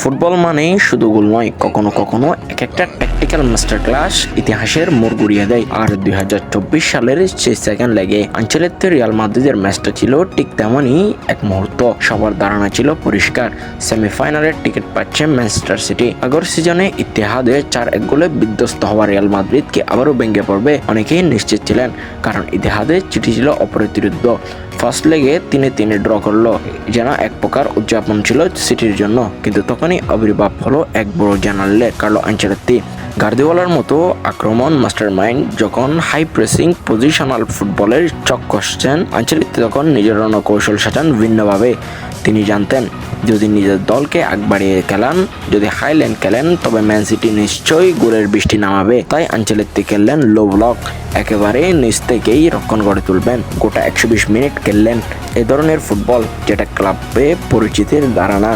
Football মানেই শুধু গোল নয়, কখনো কখনো এক একটা ট্যাকটিক্যাল মাস্টার ক্লাস ইতিহাসের মোড় ঘুরিয়ে দেয়। আর দুই হাজার চব্বিশ সালের সেই সেকেন্ড লেগে আঞ্চলিক রিয়াল মাদ্রিদের ম্যাচটা ছিল, ঠিক তেমনই এক মুহূর্ত। সবার ধারণা ছিল পরিষ্কার সেমিফাইনালের টিকিট পাচ্ছে ম্যানচেস্টার সিটি আগর সিজনে ইতিহাদে চার এক গোলে বিধ্বস্ত হওয়া রিয়াল মাদ্রিদকে আবারও ভেঙে পড়বে অনেকেই নিশ্চিত ছিলেন, কারণ ইতিহাদে চিঠি ছিল অপ্রতিরোধ্য। ফার্স্ট লেগে তিনে তিনে ড্র করল। যেন এক প্রকার উদযাপন ছিল সিটির জন্য। কিন্তু তখনই আবির্ভাব হলো এক বড় জানালে কার্লো আঞ্চেলত্তি গার্দিওয়ালার মতো আক্রমণ মাস্টার মাইন্ড যখন হাই প্রেসিং পজিশনাল ফুটবলের চক কষছেন আঞ্চলিক তখন নিজের রণকৌশল সাজান ভিন্নভাবে। তিনি জানতেন, যদি নিজের দলকে আগ বাড়িয়ে খেলান, যদি হাইল্যান্ড খেলেন, তবে ম্যান সিটি নিশ্চয়ই গোলের বৃষ্টি নামাবে। তাই আঞ্চলিক খেললেন লো ব্লক, একেবারে নিচ থেকেই রক্ষণ করে তুলবেন। গোটা একশো বিশ মিনিট খেললেন এ ধরনের ফুটবল, যেটা ক্লাবে পরিচিতির ধারণা।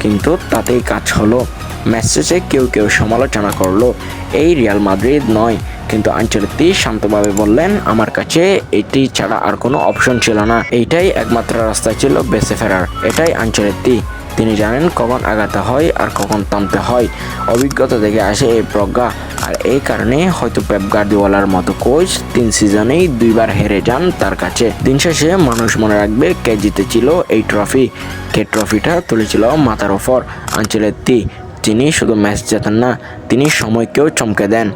কিন্তু তাতেই কাজ হলো। ম্যাচ কেউ কেউ সমালোচনা করল, এই রিয়াল মাদ্রিদ নয়। কিন্তু আঞ্চলিকটি শান্তভাবে বললেন, আমার কাছে এটি ছাড়া আর কোনো অপশন ছিল না। এইটাই একমাত্র রাস্তা ছিল বেঁচে ফেরার। এটাই আঞ্চলিকটি তিনি জানেন কখন আগাতে হয় আর কখন থামতে হয়। অভিজ্ঞতা থেকে আসে এই প্রজ্ঞা। আর এই কারণে হয়তো পেপ গার্দিওয়ালার মতো কোচ তিন সিজনেই দুইবার হেরে যান তার কাছে। দিন শেষে মানুষ মনে রাখবে কে জিতেছিল এই ট্রফি। কে ট্রফিটা তুলেছিল মাথার ওপর। আঞ্চলেত্তি তিনি শুধু ম্যাচ জেতেন না তিনি সময়কেও চমকে দেন।